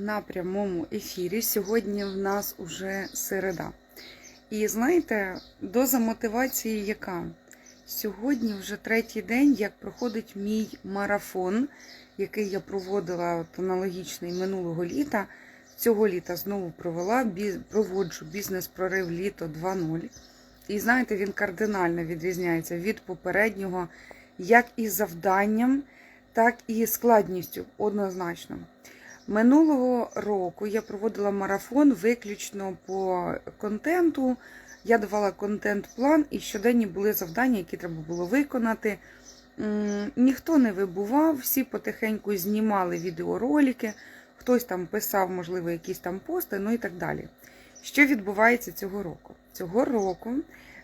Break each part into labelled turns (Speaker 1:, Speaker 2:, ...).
Speaker 1: на прямому ефірі. Сьогодні в нас уже середа. І знаєте, доза мотивації яка? Сьогодні вже третій день, як проходить мій марафон, який я проводила от аналогічний минулого літа. Цього літа знову провела, проводжу бізнес-прорив літо 2.0. І знаєте, він кардинально відрізняється від попереднього, як і завданням, так і складністю однозначно. Минулого року я проводила марафон виключно по контенту. Я давала контент-план, і щоденні були завдання, які треба було виконати. Ніхто не вибував, всі потихеньку знімали відеоролики, хтось там писав, можливо, якісь там пости, ну і так далі. Що відбувається цього року? Цього року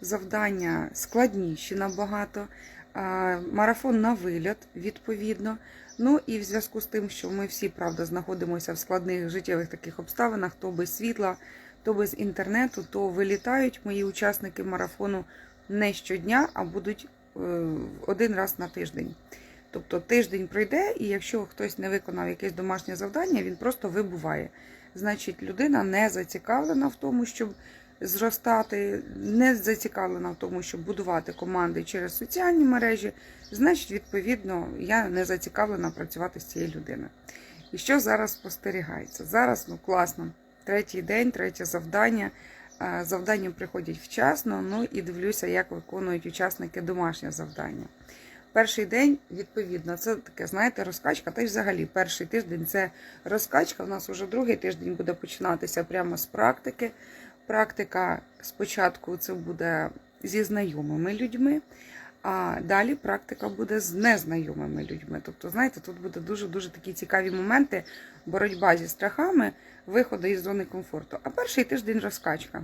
Speaker 1: завдання складніші набагато, марафон на вильот, відповідно. Ну і в зв'язку з тим, що ми всі, правда, знаходимося в складних життєвих таких обставинах, то без світла, то без інтернету, то вилітають мої учасники марафону не щодня, а будуть е, один раз на тиждень. Тобто тиждень пройде, і якщо хтось не виконав якесь домашнє завдання, він просто вибуває. Значить, людина не зацікавлена в тому, щоб зростати, не зацікавлена в тому, щоб будувати команди через соціальні мережі. Значить, відповідно, я не зацікавлена працювати з цією людиною. І що зараз спостерігається? Зараз ну класно. Третій день, третє завдання. Е, Завдання приходять вчасно, ну і дивлюся, як виконують учасники домашнє завдання. Перший день, відповідно, це таке, знаєте, розкачка. Та й взагалі перший тиждень це розкачка. У нас вже другий тиждень буде починатися прямо з практики. Практика спочатку це буде зі знайомими людьми, а далі практика буде з незнайомими людьми. Тобто, знаєте, тут буде дуже-дуже такі цікаві моменти, боротьба зі страхами, виходи із зони комфорту. А перший тиждень розкачка.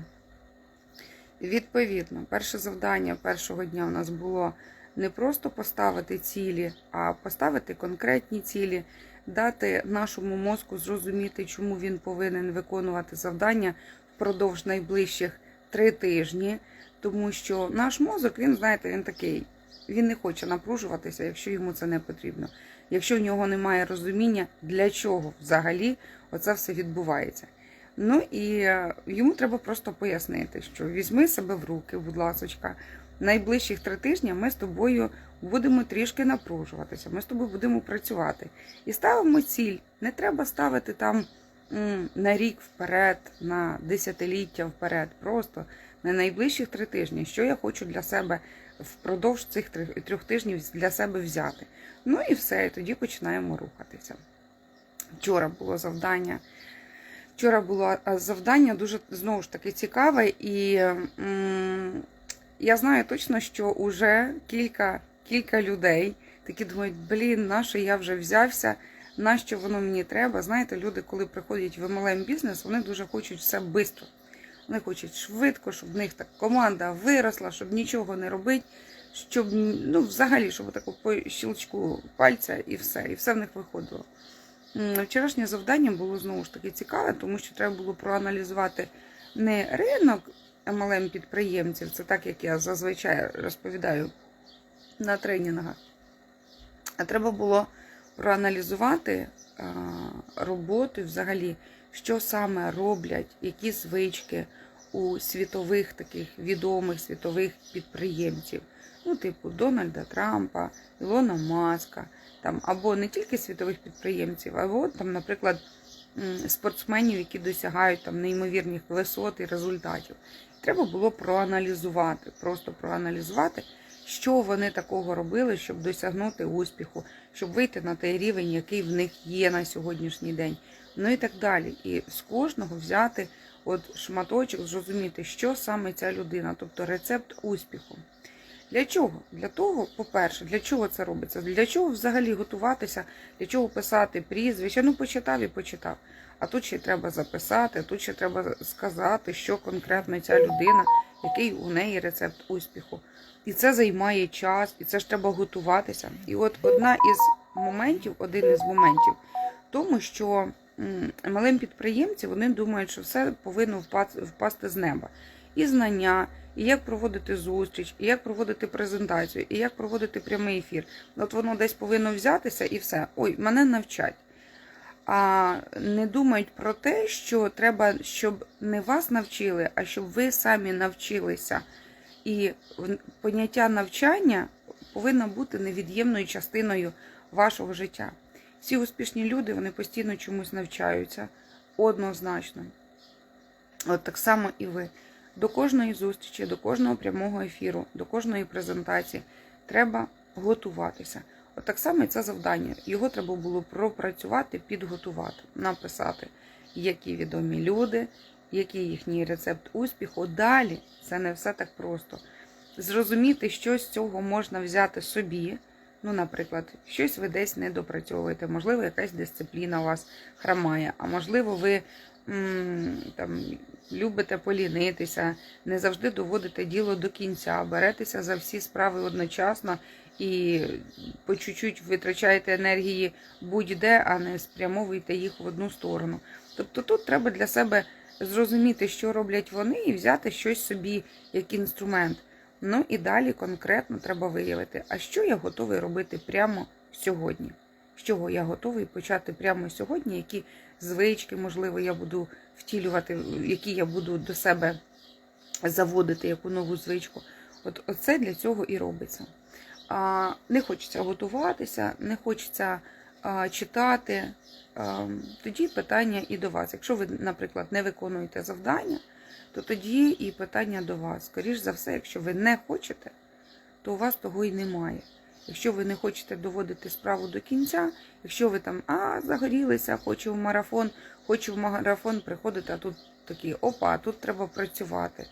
Speaker 1: Відповідно, перше завдання першого дня у нас було не просто поставити цілі, а поставити конкретні цілі, дати нашому мозку зрозуміти, чому він повинен виконувати завдання впродовж найближчих три тижні. Тому що наш мозок, він, знаєте, він такий, він не хоче напружуватися, якщо йому це не потрібно. Якщо в нього немає розуміння, для чого взагалі оце все відбувається. Ну і е, йому треба просто пояснити, що візьми себе в руки, будь ласочка. Найближчих три тижні ми з тобою будемо трішки напружуватися, ми з тобою будемо працювати. І ставимо ціль. Не треба ставити там на рік вперед, на десятиліття вперед. Просто на найближчих три тижні, що я хочу для себе впродовж цих трьох тижнів для себе взяти. Ну і все, і тоді починаємо рухатися. Вчора було завдання. Вчора було завдання дуже знову ж таки цікаве, і м, я знаю точно, що вже кілька, кілька людей такі думають, блін, на що я вже взявся, на що воно мені треба. Знаєте, люди, коли приходять в MLM бізнес, вони дуже хочуть все швидко. Вони хочуть швидко, щоб в них так команда виросла, щоб нічого не робити, щоб ну, взагалі, щоб таку по щелчку пальця і все, і все в них виходило. Вчорашнє завдання було знову ж таки цікаве, тому що треба було проаналізувати не ринок MLM підприємців, це так як я зазвичай розповідаю на тренінгах, а треба було проаналізувати а, роботу взагалі, що саме роблять, які звички у світових таких відомих світових підприємців, ну, типу Дональда Трампа, Ілона Маска, там, або не тільки світових підприємців, а от там, наприклад, спортсменів, які досягають там неймовірних висот і результатів. Треба було проаналізувати, просто проаналізувати, що вони такого робили, щоб досягнути успіху, щоб вийти на той рівень, який в них є на сьогоднішній день. Ну і так далі. І з кожного взяти от шматочок, зрозуміти, що саме ця людина, тобто рецепт успіху. Для чого? Для того, по-перше, для чого це робиться? Для чого взагалі готуватися, для чого писати прізвище? Ну, почитав і почитав. А тут ще треба записати, тут ще треба сказати, що конкретно ця людина, який у неї рецепт успіху. І це займає час, і це ж треба готуватися. І от одна із моментів, один із моментів, тому, що малим підприємці вони думають, що все повинно впасти з неба. І знання, і як проводити зустріч, і як проводити презентацію, і як проводити прямий ефір. От воно десь повинно взятися і все. Ой, мене навчать. А не думають про те, що треба, щоб не вас навчили, а щоб ви самі навчилися. І поняття навчання повинно бути невід'ємною частиною вашого життя. Всі успішні люди вони постійно чомусь навчаються однозначно. От так само і ви. До кожної зустрічі, до кожного прямого ефіру, до кожної презентації треба готуватися. От так само і це завдання. Його треба було пропрацювати, підготувати, написати, які відомі люди, який їхній рецепт успіху. Далі це не все так просто. Зрозуміти, що з цього можна взяти собі. Ну, наприклад, щось ви десь не допрацьовуєте, можливо, якась дисципліна у вас хромає, а можливо, ви там, любите полінитися, не завжди доводите діло до кінця, беретеся за всі справи одночасно і по чуть-чуть витрачаєте енергії будь-де, а не спрямовуєте їх в одну сторону. Тобто тут треба для себе зрозуміти, що роблять вони, і взяти щось собі як інструмент. Ну і далі конкретно треба виявити, а що я готовий робити прямо сьогодні. З чого я готовий почати прямо сьогодні, які звички, можливо, я буду втілювати, які я буду до себе заводити яку нову звичку. От оце для цього і робиться. Не хочеться готуватися, не хочеться читати. Тоді питання і до вас. Якщо ви, наприклад, не виконуєте завдання, то тоді і питання до вас. Скоріш за все, якщо ви не хочете, то у вас того і немає. Якщо ви не хочете доводити справу до кінця, якщо ви там а, загорілися, хочу в марафон, хочу в марафон приходити, а тут такі опа, тут треба працювати.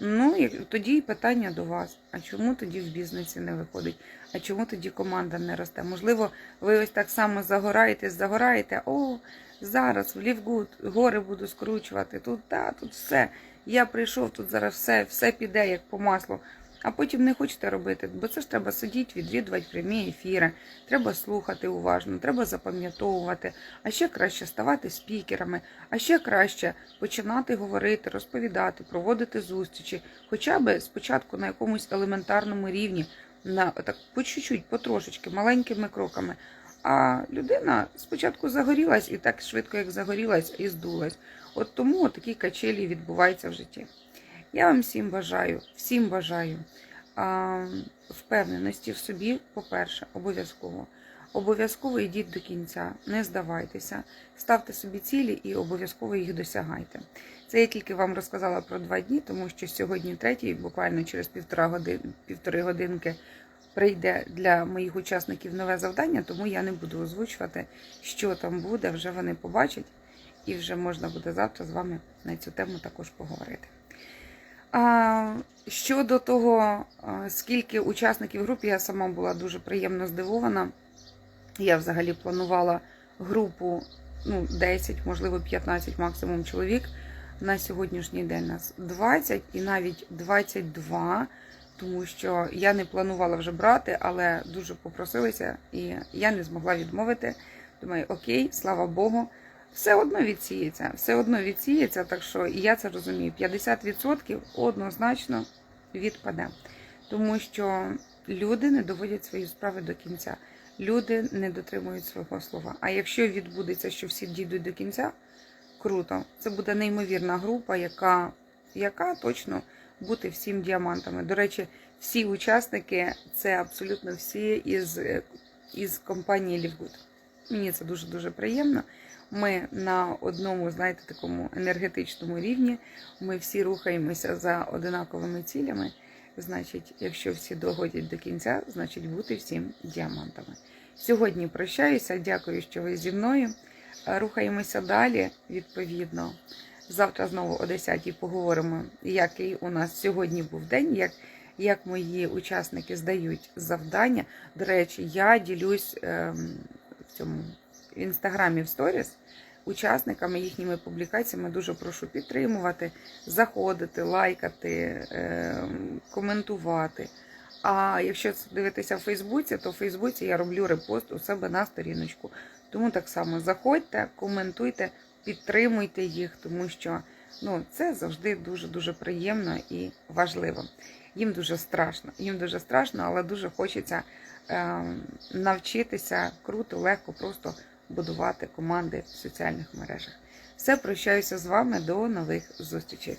Speaker 1: Ну, і тоді і питання до вас. А чому тоді в бізнесі не виходить? А чому тоді команда не росте? Можливо, ви ось так само загораєте, загораєте, о, зараз в Лівгуд гори буду скручувати. Тут та, тут все. Я прийшов, тут зараз все, все піде як по маслу. А потім не хочете робити, бо це ж треба сидіти, відвідувати прямі ефіри, треба слухати уважно, треба запам'ятовувати, а ще краще ставати спікерами, а ще краще починати говорити, розповідати, проводити зустрічі, хоча б спочатку на якомусь елементарному рівні, на так по чуть-чуть, потрошечки, маленькими кроками. А людина спочатку загорілась і так швидко, як загорілась, і здулась. От тому такі качелі відбуваються в житті. Я вам всім бажаю, всім бажаю а, впевненості в собі, по-перше, обов'язково. Обов'язково йдіть до кінця, не здавайтеся, ставте собі цілі і обов'язково їх досягайте. Це я тільки вам розказала про два дні, тому що сьогодні третій, буквально через півтора годин, півтори годинки прийде для моїх учасників нове завдання, тому я не буду озвучувати, що там буде. Вже вони побачать, і вже можна буде завтра з вами на цю тему також поговорити. Щодо того, скільки учасників групи, я сама була дуже приємно здивована. Я взагалі планувала групу ну, 10, можливо, 15 максимум чоловік. На сьогоднішній день нас 20 і навіть 22, тому що я не планувала вже брати, але дуже попросилися, і я не змогла відмовити. Думаю, окей, слава Богу, все одно відсіється, все одно відсіється, так що і я це розумію. 50% однозначно відпаде, тому що люди не доводять свої справи до кінця. Люди не дотримують свого слова. А якщо відбудеться, що всі дійдуть до кінця, круто. Це буде неймовірна група, яка, яка точно бути всім діамантами. До речі, всі учасники це абсолютно всі із, із компанії Лівгуд. Мені це дуже дуже приємно. Ми на одному, знаєте, такому енергетичному рівні. Ми всі рухаємося за одинаковими цілями. Значить, якщо всі доходять до кінця, значить бути всім діамантами. Сьогодні прощаюся. Дякую, що ви зі мною. Рухаємося далі, відповідно. Завтра знову о 10 поговоримо, який у нас сьогодні був день, як, як мої учасники здають завдання. До речі, я ділюсь ем, в цьому в інстаграмі в сторіс учасниками їхніми публікаціями. Дуже прошу підтримувати, заходити, лайкати, ем, коментувати. А якщо дивитися в Фейсбуці, то в Фейсбуці я роблю репост у себе на сторіночку. Тому так само заходьте, коментуйте, підтримуйте їх, тому що ну, це завжди дуже-дуже приємно і важливо. Їм дуже страшно, їм дуже страшно, але дуже хочеться е, навчитися круто, легко, просто будувати команди в соціальних мережах. Все прощаюся з вами до нових зустрічей.